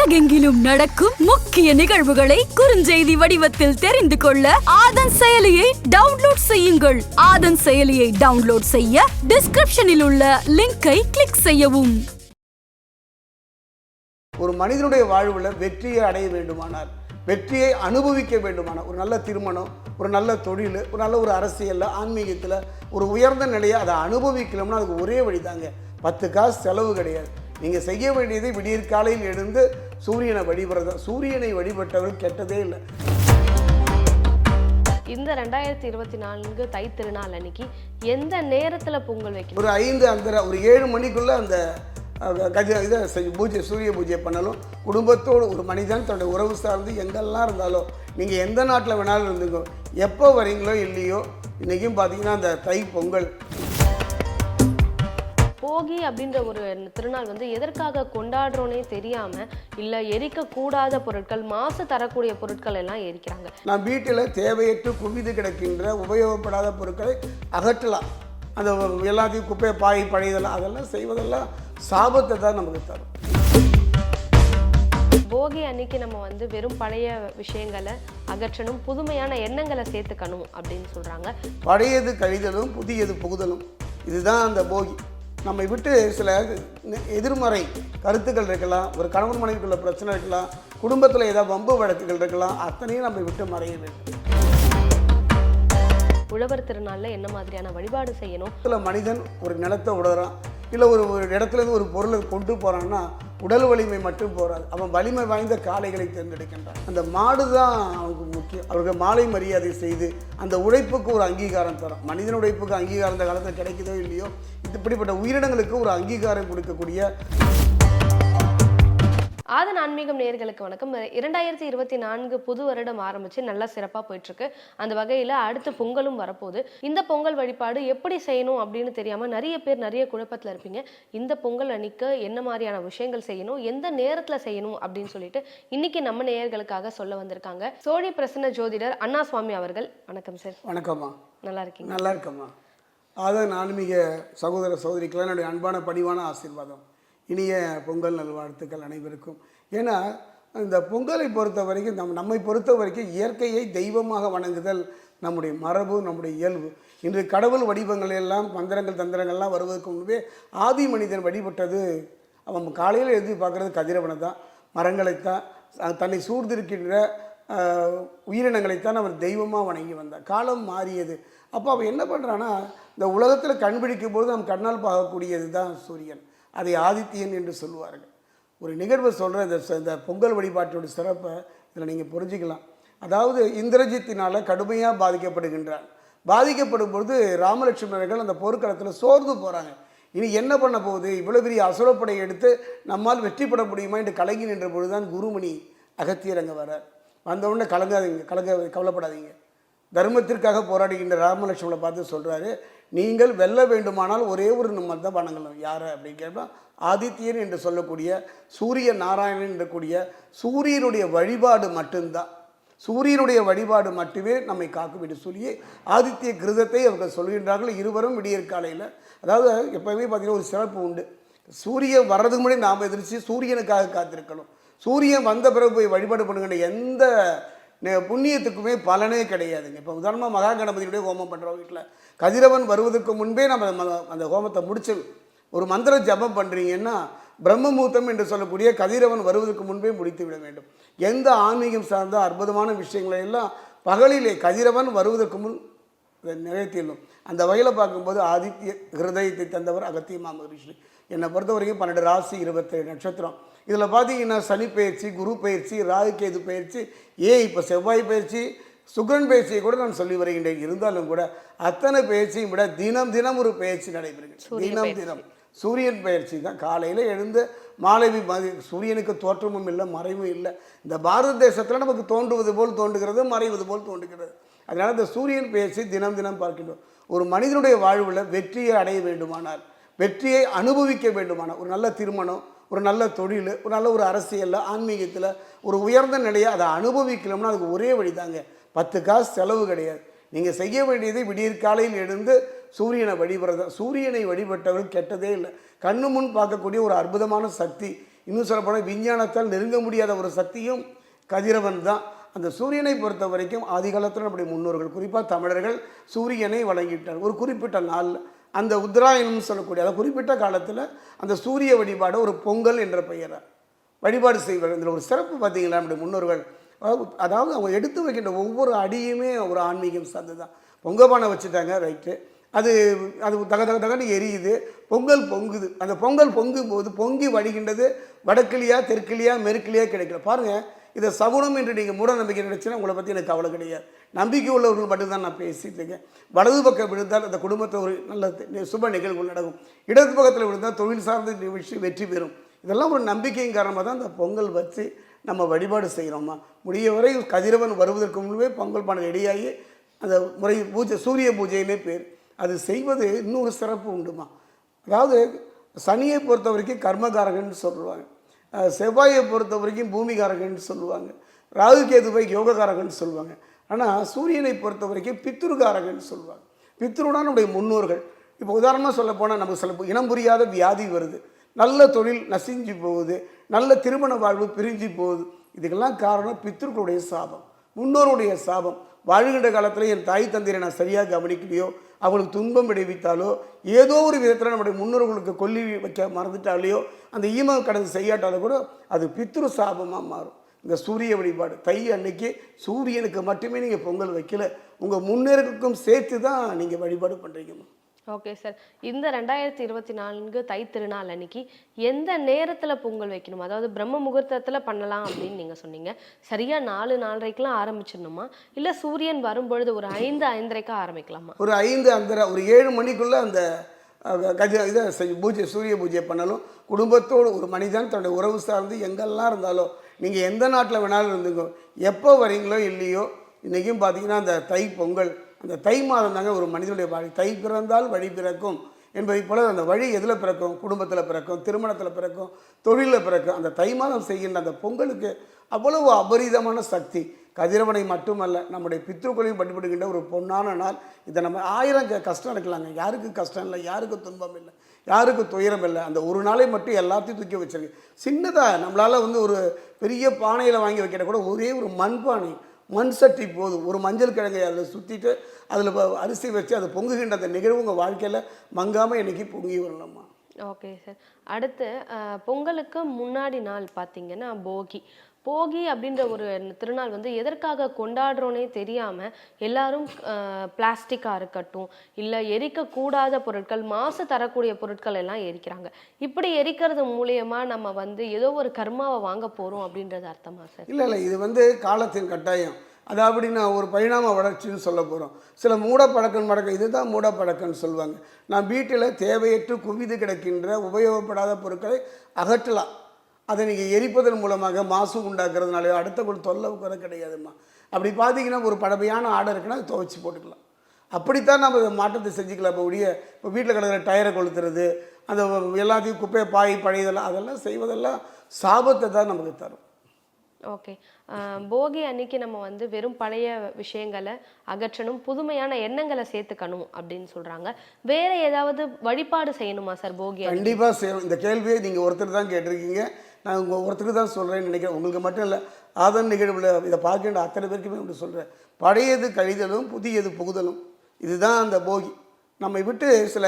உலகெங்கிலும் நடக்கும் முக்கிய நிகழ்வுகளை குறுஞ்செய்தி வடிவத்தில் தெரிந்து கொள்ள ஆதன் செயலியை டவுன்லோட் செய்யுங்கள். ஆதன் செயலியை டவுன்லோட் செய்ய டிஸ்கிரிப்ஷனில் உள்ள லிங்கை கிளிக் செய்யவும். ஒரு மனிதனுடைய வாழ்வில் வெற்றியை அடைய வேண்டுமானால் வெற்றியை அனுபவிக்க வேண்டுமான ஒரு நல்ல திருமணம் ஒரு நல்ல தொழில் ஒரு நல்ல ஒரு அரசியலில் ஆன்மீகத்தில் ஒரு உயர்ந்த நிலையை அதை அனுபவிக்கணும்னா அதுக்கு ஒரே வழி தாங்க பத்து காசு செலவு கிடையாது. நீங்கள் செய்ய வேண்டியது விடியற் காலையில் எழுந்து சூரியனை வழிபடுறது சூரியனை வழிபட்டவர் கெட்டதே இல்லை. இந்த ரெண்டாயிரத்தி இருபத்தி நான்கு தை திருநாள் அன்னைக்கு எந்த நேரத்துல பொங்கல் வைக்கணும்? ஒரு ஐந்து அந்த ஒரு ஏழு மணிக்குள்ளே அந்த கஜ இதை பூஜை சூரிய பூஜை பண்ணாலும். குடும்பத்தோடு ஒரு மனிதன் தன்னுடைய உறவு சார்ந்து எங்கெல்லாம் இருந்தாலும் நீங்கள் எந்த நாட்டில் வேணாலும் இருந்துக்கோ எப்போ வரீங்களோ இல்லையோ இன்றைக்கும் பார்த்தீங்கன்னா அந்த தை பொங்கல். போகி அப்படின்ற ஒரு திருநாள் வந்து எதற்காக கொண்டாடுறோனே தெரியாம இல்ல எரிக்க கூடாத பொருட்கள் மாசு தரக்கூடிய பொருட்கள் எல்லாம் எரிக்கிறாங்க. நான் வீட்டில் தேவையற்று குவிந்து கிடக்கின்ற உபயோகப்படாத பொருட்களை அகற்றலாம். அந்த எல்லாத்தையும் குப்பை பாய் பழையதெல்லாம் அதெல்லாம் செய்வதெல்லாம் சாபத்தை தான் நமக்கு தரும். போகி அன்னைக்கு நம்ம வந்து வெறும் பழைய விஷயங்களை அகற்றணும் புதுமையான எண்ணங்களை சேர்த்துக்கணும் அப்படின்னு சொல்றாங்க. பழையது கழிதலும் புதியது புகுதலும். இதுதான் அந்த போகி. நம்மை விட்டு சில எதிர்மறை கருத்துக்கள் இருக்கலாம் ஒரு கணவன் மனைவிக்குள்ள பிரச்சனை இருக்கலாம் குடும்பத்தில் ஏதாவது வம்பு வழக்குகள் இருக்கலாம் அத்தனையும் நம்மை விட்டு மறைய வேண்டும். உழவர் திருநாள்ல என்ன மாதிரியான வழிபாடு செய்யணும்? இடத்துல மனிதன் ஒரு நிலத்தை உடறான் இல்லை ஒரு ஒரு இடத்துலேருந்து ஒரு பொருளை கொண்டு போகிறான்னா உடல் வலிமை மட்டும் போறாது. அவன் வலிமை வாய்ந்த காளைகளை தேர்ந்தெடுக்கின்றான். அந்த மாடு தான் அவனுக்கு முக்கியம். அவர்கள் மாலை மரியாதை செய்து அந்த உழைப்புக்கு ஒரு அங்கீகாரம் தரும் மனிதன் உழைப்புக்கு அங்கீகாரம் இந்த காலத்தில் கிடைக்குதோ இல்லையோ இப்படிப்பட்ட உயிரினங்களுக்கு ஒரு அங்கீகாரம் கொடுக்கக்கூடிய ஆதன் ஆன்மீகம் நேயர்களுக்கு வணக்கம். இரண்டாயிரத்தி இருபத்தி நான்கு புது வருடம் ஆரம்பிச்சு நல்லா சிறப்பா போயிட்டு இருக்கு அந்த வகையில அடுத்து பொங்கலும் வரப்போகுது. இந்த பொங்கல் வழிபாடு எப்படி செய்யணும் அப்படின்னு தெரியாம நிறைய பேர் நிறைய குழப்பத்துல இருப்பீங்க. இந்த பொங்கல் அன்னைக்கு என்ன மாதிரியான விஷயங்கள் செய்யணும் எந்த நேரத்துல செய்யணும் அப்படின்னு சொல்லிட்டு இன்னைக்கு நம்ம நேயர்களுக்காக சொல்ல வந்திருக்காங்க. சோழி பிரசன்ன ஜோதிடர் அண்ணா சுவாமி அவர்கள். வணக்கம் சார். வணக்கம்மா. நல்லா இருக்கீங்க நல்லா இருக்கம்மா. அதான் ஆன்மீக சகோதர சகோதரிக்கெல்லாம் என்னுடைய அன்பான பணிவான ஆசீர்வாதம். இனிய பொங்கல் நல்வாழ்த்துக்கள் அனைவருக்கும். ஏன்னா இந்த பொங்கலை பொறுத்த வரைக்கும் நம் நம்மை பொறுத்த வரைக்கும் இயற்கையை தெய்வமாக வணங்குதல் நம்முடைய மரபு நம்முடைய இயல்பு. இன்று கடவுள் வடிவங்கள் எல்லாம் மந்திரங்கள் தந்திரங்கள்லாம் வருவதற்கு முன்பே ஆதி மனிதன் வழிபட்டது. அவன் காலையில் எழுதி பார்க்குறது கதிரவனை தான் மரங்களைத்தான் தன்னை சூழ்ந்திருக்கின்ற உயிரினங்களைத்தான் அவன் தெய்வமாக வணங்கி வந்தான். காலம் மாறியது. அப்போ அவன் என்ன பண்ணுறான்னா இந்த உலகத்தில் கண்பிடிக்கும் போது நம் கண்ணால் பார்க்கக்கூடியது தான் சூரியன். அதை ஆதித்யன் என்று சொல்லுவார்கள். ஒரு நிகழ்வை சொல்கிற இந்த இந்த பொங்கல் வழிபாட்டோட சிறப்பை இதில் நீங்கள் புரிஞ்சுக்கலாம். அதாவது இந்திரஜித்தினால் கடுமையாக பாதிக்கப்படுகின்றார். பாதிக்கப்படும் பொழுது ராமலட்சுமணர்கள் அந்த போர்க்களத்தில் சோர்ந்து போகிறாங்க இனி என்ன பண்ண போகுது? இவ்வளோ பெரிய அசுரப்படை எடுத்து நம்மால் வெற்றி பெற முடியுமா? என்று கலங்கி நின்ற பொழுதுதான் குருமணி அகத்தியர் அங்கே வரார் வந்தவுடனே கலங்காதீங்க கலங்க கவலைப்படாதீங்க. தர்மத்திற்காக போராடுகின்ற ராமலட்சுமணை பார்த்து சொல்கிறாரு நீங்கள் வெல்ல வேண்டுமானால் ஒரே ஒரு நம்ம தான் வணங்கணும். யார் அப்படின்னு கேட்டால் ஆதித்யன் என்று சொல்லக்கூடிய சூரிய நாராயணன் என்றக்கூடிய சூரியனுடைய வழிபாடு மட்டும்தான். சூரியனுடைய வழிபாடு மட்டுமே நம்மை காக்கும் என்று சொல்லி ஆதித்ய கிருதத்தை அவர்கள் சொல்கின்றார்கள். இருவரும் விடியற் காலையில் அதாவது எப்போவுமே பார்த்தீங்கன்னா ஒரு சிறப்பு உண்டு. சூரியன் வர்றதுக்கு முன்னாடி நாம் எதிர்த்து சூரியனுக்காக காத்திருக்கணும். சூரியன் வந்த பிறகு போய் வழிபாடு பண்ணுகின்ற எந்த புண்ணியத்துக்குமே பலனே கிடையாதுங்க. இப்போ உதாரணமாக மகா கணபதியுடைய ஹோமம் பண்ணுறோம் வீட்டில் கதிரவன் வருவதற்கு முன்பே நம்ம ம- அந்த ஹோமத்தை முடிச்சு ஒரு மந்திர ஜபம் பண்ணுறீங்கன்னா பிரம்மமூர்த்தம் என்று சொல்லக்கூடிய கதிரவன் வருவதற்கு முன்பே முடித்து விட வேண்டும். எந்த ஆன்மீகம் சார்ந்த அற்புதமான விஷயங்களை எல்லாம் பகலிலே கதிரவன் வருவதற்கு முன் இதை நிறைவேற்றிடணும் அந்த வகையில் பார்க்கும்போது ஆதித்ய ஹிருதயத்தை தந்தவர் அகத்திய மாமகரிஷி என்னை பொறுத்த வரைக்கும் பன்னெண்டு ராசி இருபத்தேழு நட்சத்திரம். இதில் பார்த்தீங்கன்னா சனி பயிற்சி குரு பயிற்சி ராகு கேது பயிற்சி ஏன் இப்போ செவ்வாய் பயிற்சி சுக்கிரன் பயிற்சியை கூட நான் சொல்லி வருகின்றேன். இருந்தாலும் கூட அத்தனை பயிற்சியும் விட தினம் தினம் ஒரு பயிற்சி நடைபெறுகிறது. தினம் தினம். சூரியன் பயிற்சி தான். காலையில் எழுந்து மாலை மதி சூரியனுக்கு தோற்றமும் இல்லை மறைவும் இல்லை. இந்த பாரத தேசத்தில் நமக்கு தோன்றுவது போல் தோன்றுகிறது மறைவது போல் தோன்றுகிறது. அதனால் இந்த சூரியன் பயிற்சி தினம் தினம் பார்க்கின்றோம். ஒரு மனிதனுடைய வாழ்வில் வெற்றியை அடைய வேண்டுமானால் வெற்றியை அனுபவிக்க வேண்டுமானால் ஒரு நல்ல திருமணம் ஒரு நல்ல தொழில் ஒரு நல்ல ஒரு அரசியலில் ஆன்மீகத்தில் ஒரு உயர்ந்த நிலையை அதை அனுபவிக்கணும்னா அதுக்கு ஒரே வழி தாங்க பத்து காசு செலவு கிடையாது. நீங்கள் செய்ய வேண்டியது விடியற் காலையில் எழுந்து சூரியனை வழிபடுறது சூரியனை வழிபட்டவர்கள் கெட்டதே இல்லை. கண்ணு முன் பார்க்கக்கூடிய ஒரு அற்புதமான சக்தி. இன்னும் சொல்லப்போனால் விஞ்ஞானத்தால் நெருங்க முடியாத ஒரு சக்தியும் கதிரவன் தான். அந்த சூரியனை பொறுத்த வரைக்கும் ஆதி காலத்தில் நம்முடைய முன்னோர்கள் குறிப்பாக தமிழர்கள் சூரியனை வழங்கிட்டார். ஒரு குறிப்பிட்ட நாளில் அந்த உத்தராயணம்னு சொல்லக்கூடிய அதாவது குறிப்பிட்ட காலத்தில் அந்த சூரிய வழிபாடு ஒரு பொங்கல் என்ற பெயரை. வழிபாடு செய்வார் இதில் ஒரு சிறப்பு பார்த்தீங்களா நம்முடைய முன்னோர்கள்? அதாவது அவங்க எடுத்து வைக்கின்ற ஒவ்வொரு அடியுமே ஒரு ஆன்மீகம் சார்ந்து தான் பொங்கப்பானை வச்சுட்டாங்க ரைட்டு அது அது தக தக தகன்னு எரியுது. பொங்கல் பொங்குது. அந்த பொங்கல் பொங்கும் போது பொங்கி வடிகின்றது வடக்கிளியா தெற்கிளியா மெருக்கிளியா கிடைக்கல. பாருங்கள் இதை சகுனம் என்று நீங்கள் மூட நம்பிக்கை நினைச்சுன்னா உங்களை பற்றி எனக்கு கவலை கிடையாது. நம்பிக்கை உள்ளவர்கள் மட்டும்தான் நான் பேசிட்டு இருக்கேன். வலது பக்கம் விழுந்தால் அந்த குடும்பத்தை ஒரு நல்ல சுப நிகழ்வுகள் நடக்கும். இடது பக்கத்தில் விழுந்தால் தொழில் சார்ந்த நிகழ்ச்சி வெற்றி பெறும். இதெல்லாம் ஒரு நம்பிக்கையின் காரணமாக தான் இந்த பொங்கல் வச்சு நம்ம வழிபாடு செய்கிறோமா முடிய வரை கதிரவன் வருவதற்கு முன்பே பொங்கல் பானை ரெடியாகி அந்த முறை பூஜை சூரிய பூஜையிலே பேர் அது செய்வது இன்னொரு சிறப்பு உண்டுமா? அதாவது சனியை பொறுத்த வரைக்கும் கர்மகாரகன் சொல்லுவாங்க. செவ்வாயை பொறுத்த வரைக்கும் பூமிகாரகன்னு சொல்லுவாங்க. ராகு கேதுவை யோககாரகன்னு சொல்லுவாங்க. ஆனால் சூரியனை பொறுத்த வரைக்கும் பித்ருகாரகன்னு சொல்லுவாங்க. பித்ருனா நம்முடைய முன்னோர்கள். இப்போ உதாரணமாக சொல்ல போனால் நமக்கு சில இனம் புரியாத வியாதி வருது. நல்ல தொழில் நசிஞ்சு போகுது. நல்ல திருமண வாழ்வு பிரிஞ்சு போகுது. இதுக்கெல்லாம் காரணம் பித்ருக்களுடைய சாபம். முன்னோருடைய சாபம். வாழ்கின்ற காலத்தில் என் தாய் தந்தையை நான் சரியாக கவனிக்கலையோ அவங்களுக்கு துன்பம் விளைவித்தாலோ ஏதோ ஒரு விதத்தில் நம்முடைய முன்னோர்களுக்கு கொல்லி வைக்க மறந்துட்டாலேயோ அந்த ஈம கடந்து செய்யாட்டாலோ கூட அது பித்ரு சாபமாக மாறும். இந்த சூரிய வழிபாடு. தை அன்னைக்கு சூரியனுக்கு மட்டுமே நீங்கள் பொங்கல் வைக்கல. உங்கள் முன்னேறக்கும் சேர்த்து தான் நீங்கள் வழிபாடு பண்ணுறீங்கம்மா ஓகே சார் இந்த ரெண்டாயிரத்தி இருபத்தி நான்கு தை திருநாள் அன்னைக்கு எந்த நேரத்தில் பொங்கல் வைக்கணும்? அதாவது பிரம்ம முகூர்த்தத்தில் பண்ணலாம் அப்படின்னு நீங்கள் சொன்னீங்க. சரியாக நாலு நாலரைக்கெலாம் ஆரம்பிச்சிடணுமா? இல்லை சூரியன் வரும்பொழுது ஒரு ஐந்து ஐந்தரைக்கா ஆரம்பிக்கலாமா? ஒரு ஐந்து அந்தரை ஒரு ஏழு மணிக்குள்ளே அந்த கஜ இதை பூஜை சூரிய பூஜை பண்ணாலும் குடும்பத்தோடு ஒரு மனிதன் தன்னுடைய உறவு சார்ந்து எங்கெல்லாம் இருந்தாலும் நீங்கள் எந்த நாட்டில் வேணாலும் இருந்துங்க எப்போ வரீங்களோ இல்லையோ இன்றைக்கும் பார்த்தீங்கன்னா அந்த தை பொங்கல் அந்த தை மாதம் தாங்க ஒரு மனிதனுடைய வாழ்க்கை தை பிறந்தால் வழி பிறக்கும் என்பதை போல அந்த வழி எதில் பிறக்கும்? குடும்பத்தில் பிறக்கும் திருமணத்தில் பிறக்கும் தொழிலில் பிறக்கும். அந்த தை மாதம் செய்கின்ற அந்த பொங்கலுக்கு அவ்வளவு அபரிதமான சக்தி. கதிரவனை மட்டுமல்ல நம்முடைய பித்ருக்களையும் பட்டுப்படுகின்ற ஒரு பொன்னான நாள். இதை நம்ம ஆயிரம் கஷ்டம் இருக்கலாங்க யாருக்கு கஷ்டம் இல்லை யாருக்கு துன்பம் இல்லை யாருக்கு துயரம் இல்லை. அந்த ஒரு நாளை மட்டும் எல்லாத்தையும் தூக்கி வச்சிருக்கு. சின்னதாக நம்மளால் வந்து ஒரு பெரிய பானையில் வாங்கி வைக்கிற கூட ஒரே ஒரு மண்பானை மண் சட்டி போதும். ஒரு மஞ்சள் கிழங்கை அதில் சுற்றிட்டு அதில் அரிசி வச்சு அது பொங்குகின்ற அந்த நிகழ்வு உங்கள் வாழ்க்கையில் மங்காமல் என்னைக்கு பொங்கி வரலாமா ஓகே சார் அடுத்து பொங்கலுக்கு முன்னாடி நாள் பார்த்தீங்கன்னா போகி. போகி அப்படின்ற ஒரு திருநாள் வந்து எதற்காக கொண்டாடுறோனே தெரியாமல் எல்லாரும் பிளாஸ்டிக்காக இருக்கட்டும் இல்லை எரிக்கக்கூடாத பொருட்கள் மாசு தரக்கூடிய பொருட்கள் எல்லாம் எரிக்கிறாங்க. இப்படி எரிக்கிறது மூலியமாக நம்ம வந்து ஏதோ ஒரு கர்மாவை வாங்க போகிறோம் அப்படின்றது அர்த்தமா சார்? இல்லை இல்லை இது வந்து காலத்தின் கட்டாயம். அது அப்படி நான் ஒரு பரிணாம வளர்ச்சின்னு சொல்ல போகிறோம் சில மூடப்பழக்கம் மடக்கம் இதுதான் மூடப்பழக்கம்னு சொல்லுவாங்க. நான் வீட்டில் தேவையற்று குவிது கிடக்கின்ற உபயோகப்படாத பொருட்களை அகற்றலாம். அதை நீங்கள் எரிப்பதன் மூலமாக மாசு உண்டாக்குறதுனாலையோ அடுத்த ஒரு தொல்லை கூட கிடையாதும்மா. அப்படி பார்த்தீங்கன்னா ஒரு பழமையான ஆடை இருக்குன்னா அதை துவைச்சி போட்டுக்கலாம். அப்படித்தான் நம்ம மாற்றத்தை செஞ்சுக்கலாம். இப்போ ஒழிய இப்போ வீட்டில் கிடக்கிற டயரை கொளுத்துறது அந்த எல்லாத்தையும் குப்பையை பாய் பழையதெல்லாம் அதெல்லாம் செய்வதெல்லாம் சாபத்தை தான் நமக்கு தரும். ஓகே. போகி அன்னைக்கு நம்ம வந்து வெறும் பழைய விஷயங்களை அகற்றணும் புதுமையான எண்ணங்களை சேர்த்துக்கணும் அப்படின்னு சொல்றாங்க. வேற ஏதாவது வழிபாடு செய்யணுமா சார் போகி? கண்டிப்பாக செய்யணும். இந்த கேள்வியை நீங்கள் ஒருத்தர் தான் கேட்டிருக்கீங்க. நான் உங்கள் ஒருத்தருக்கு தான் சொல்கிறேன்னு நினைக்கிறேன். உங்களுக்கு மட்டும் இல்லை ஆதன் நிகழ்வில் இதை பார்க்கின்ற அத்தனை பேருக்குமே இப்படி சொல்கிறேன் பழையது கழிதலும் புதியது புகுதலும் இதுதான் அந்த போகி. நம்மை விட்டு சில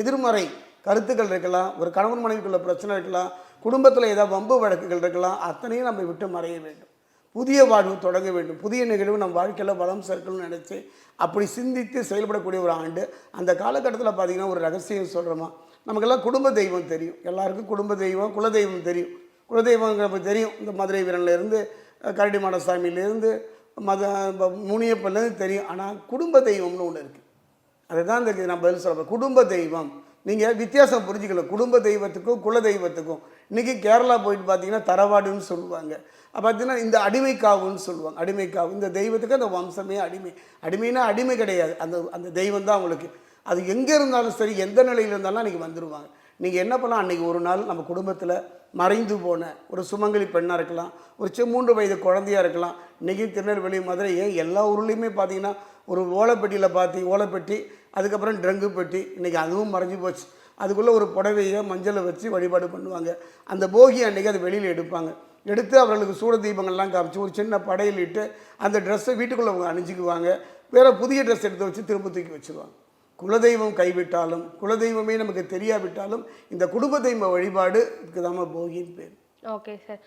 எதிர்மறை கருத்துக்கள் இருக்கலாம் ஒரு கணவன் மனைவிக்குள்ள பிரச்சனை இருக்கலாம் குடும்பத்தில் ஏதாவது வம்பு வழக்குகள் இருக்கலாம் அத்தனையும் நம்மை விட்டு மறைய வேண்டும். புதிய வாழ்வு தொடங்க வேண்டும். புதிய நிகழ்வு நம் வாழ்க்கையில் வளம் சேர்க்கணும்னு நினச்சி அப்படி சிந்தித்து செயல்படக்கூடிய ஒரு ஆண்டு. அந்த காலகட்டத்தில் பார்த்தீங்கன்னா ஒரு ரகசியம் சொல்கிறோமா நமக்கெல்லாம் குடும்ப தெய்வம் தெரியும். எல்லாருக்கும் குடும்ப தெய்வம் குலதெய்வம் தெரியும். குலதெய்வம் நமக்கு தெரியும். இந்த மதுரை வீரன்லேருந்து கரடி மாடசாமியிலேருந்து மத முனியப்பன்லேருந்து தெரியும். ஆனால் குடும்ப தெய்வம்னு ஒன்று இருக்குது அதுதான் இந்த நான் பதில் சொல்கிறேன் குடும்ப தெய்வம். நீங்கள் வித்தியாசம் புரிஞ்சுக்கல. குடும்ப தெய்வத்துக்கும் குல தெய்வத்துக்கும் இன்றைக்கி கேரளா போயிட்டு பார்த்தீங்கன்னா தரவாடுன்னு சொல்லுவாங்க. பார்த்தீங்கன்னா இந்த அடிமைக்காவுன்னு சொல்லுவாங்க. அடிமைக்காவு. இந்த தெய்வத்துக்கு அந்த வம்சமே அடிமை. அடிமைனா அடிமை கிடையாது. அந்த அந்த தெய்வம் தான் அவங்களுக்கு. அது எங்கே இருந்தாலும் சரி எந்த நிலையில் இருந்தாலும் அன்றைக்கி வந்துடுவாங்க நீங்கள் என்ன பண்ணலாம்? அன்றைக்கி ஒரு நாள் நம்ம குடும்பத்தில் மறைந்து போன ஒரு சுமங்கலி பெண்ணாக இருக்கலாம் ஒரு சி மூன்று வயது குழந்தையா இருக்கலாம். இன்றைக்கி திருநெல்வேலி மதுரை ஏன் எல்லா ஊர்லேயுமே பார்த்தீங்கன்னா ஒரு ஓலைப்பெட்டியில் பார்த்தி ஓலைப்பெட்டி அதுக்கப்புறம் ட்ரங்கு பெட்டி இன்றைக்கி அதுவும் மறைஞ்சு போச்சு. அதுக்குள்ளே ஒரு புடவையை மஞ்சளை வச்சு வழிபாடு பண்ணுவாங்க. அந்த போகி அன்னைக்கு அதை வெளியில் எடுப்பாங்க. எடுத்து அவர்களுக்கு சூட தீபங்கள்லாம் காமிச்சு ஒரு சின்ன படையில் இட்டு அந்த ட்ரெஸ்ஸை வீட்டுக்குள்ளே அவங்க அணிஞ்சிக்குவாங்க. வேறு புதிய ட்ரெஸ் எடுத்து வச்சு திரும்ப தூக்கி வச்சுருவாங்க. குலதெய்வம் கைவிட்டாலும் குலதெய்வமே நமக்கு தெரியாவிட்டாலும் இந்த குடும்ப தெய்வ வழிபாடு இதுக்கு போகின்னு பேர். Okay sir.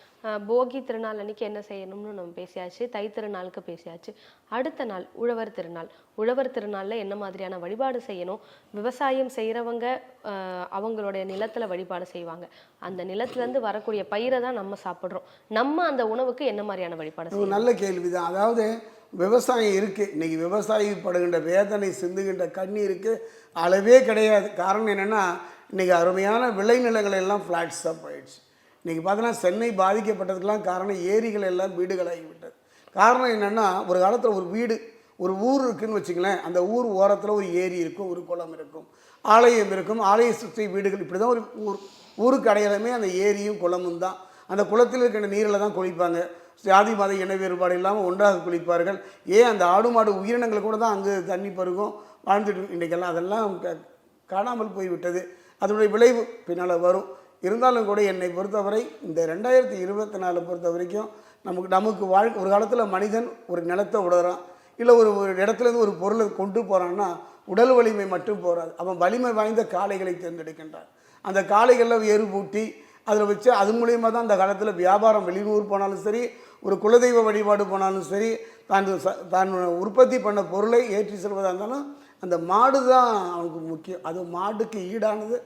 போகி திருநாள் அன்னைக்கு என்ன செய்யணும்னு நம்ம பேசியாச்சு. தை திருநாளுக்கு பேசியாச்சு. அடுத்த நாள் உழவர் திருநாள். உழவர் திருநாள்ல என்ன மாதிரியான வழிபாடு செய்யணும்? விவசாயம் செய்கிறவங்க அவங்களுடைய நிலத்துல வழிபாடு செய்வாங்க. அந்த நிலத்துல இருந்து வரக்கூடிய பயிரை தான் நம்ம சாப்பிடுறோம். நம்ம அந்த உணவுக்கு என்ன மாதிரியான வழிபாடு நல்ல கேள்வி தான் அதாவது விவசாயம் இருக்குது இன்றைக்கி விவசாயி படுகின்ற வேதனை சிந்துகின்ற கண்ணீருக்கு அளவே கிடையாது. காரணம் என்னென்னா இன்னைக்கு அருமையான விளைநிலங்கள் எல்லாம் ஃப்ளாட்ஸாக போயிடுச்சு. இன்றைக்கி பார்த்தோன்னா சென்னை பாதிக்கப்பட்டதுக்கெல்லாம் காரணம் ஏரிகள் எல்லாம் வீடுகளாகி விட்டது காரணம் என்னென்னா ஒரு காலத்தில் ஒரு வீடு ஒரு ஊர் இருக்குன்னு வச்சுங்களேன் அந்த ஊர் ஓரத்தில் ஒரு ஏரி இருக்கும் ஒரு குளம் இருக்கும் ஆலயம் இருக்கும். ஆலய சுற்றி வீடுகள் இப்படி தான் ஒரு ஊர் ஊருக்கு அடையாளமே அந்த ஏரியும் குளமும் தான். அந்த குளத்தில் இருக்கின்ற நீரில் தான் குளிப்பாங்க. ஜாதி மத இன வேறுபாடு இல்லாமல் ஒன்றாக குளிப்பார்கள். ஏன் அந்த ஆடு மாடு உயிரினங்கள் கூட தான் அங்கு தண்ணி பருகும்? வாழ்ந்துட்டு இன்றைக்கெல்லாம் அதெல்லாம் காணாமல் போய்விட்டது. அதனுடைய விளைவு பின்னால் வரும். இருந்தாலும் கூட என்னை பொறுத்தவரை இந்த ரெண்டாயிரத்தி இருபத்தி நாலு பொறுத்த வரைக்கும் நமக்கு நமக்கு வாழ் ஒரு காலத்தில் மனிதன் ஒரு நிலத்தை உடறான் இல்லை ஒரு ஒரு இடத்துலேருந்து ஒரு பொருளை கொண்டு போகிறான்னா உடல் வலிமை மட்டும் போகாது அவன் வலிமை வாய்ந்த காளைகளை தேர்ந்தெடுக்கின்றான். அந்த காளைகளில் ஏறு பூட்டி அதில் வச்சு அது மூலியமாக தான் அந்த காலத்தில் வியாபாரம் வெளியூர் போனாலும் சரி ஒரு குலதெய்வ வழிபாடு போனாலும் சரி தான் ச- தான் உற்பத்தி பண்ண பொருளை ஏற்றி செல்வதாக இருந்தாலும் அந்த மாடு தான் அவனுக்கு முக்கியம். அது மாடுக்கு ஈடானது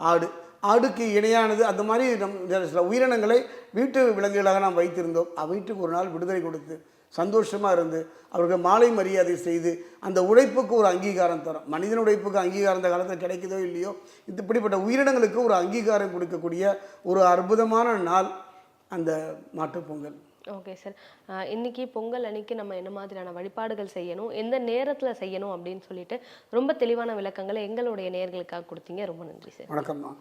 ஆடு. ஆடுக்கு இணையானது அந்த மாதிரி நம் சில உயிரினங்களை வீட்டு விலங்குகளாக நாம் வைத்திருந்தோம். வீட்டுக்கு ஒரு நாள் விடுதலை கொடுத்து சந்தோஷமாக இருந்து அவருக்கு மாலை மரியாதை செய்து அந்த உழைப்புக்கு ஒரு அங்கீகாரம் தரும். மனிதன் உழைப்புக்கு அங்கீகாரம் இந்த காலத்தில் கிடைக்குதோ இல்லையோ? இது இப்படிப்பட்ட உயிரினங்களுக்கு ஒரு அங்கீகாரம் கொடுக்கக்கூடிய ஒரு அற்புதமான நாள் அந்த மாட்டுப் பொங்கல். ஓகே சார் இன்னைக்கு பொங்கல் அன்னைக்கு நம்ம என்ன மாதிரியான வழிபாடுகள் செய்யணும்? எந்த நேரத்துல செய்யணும் அப்படின்னு சொல்லிட்டு ரொம்ப தெளிவான விளக்கங்களை எங்களுடைய நேர்களுக்காக கொடுத்தீங்க. ரொம்ப நன்றி சார் வணக்கம்மா.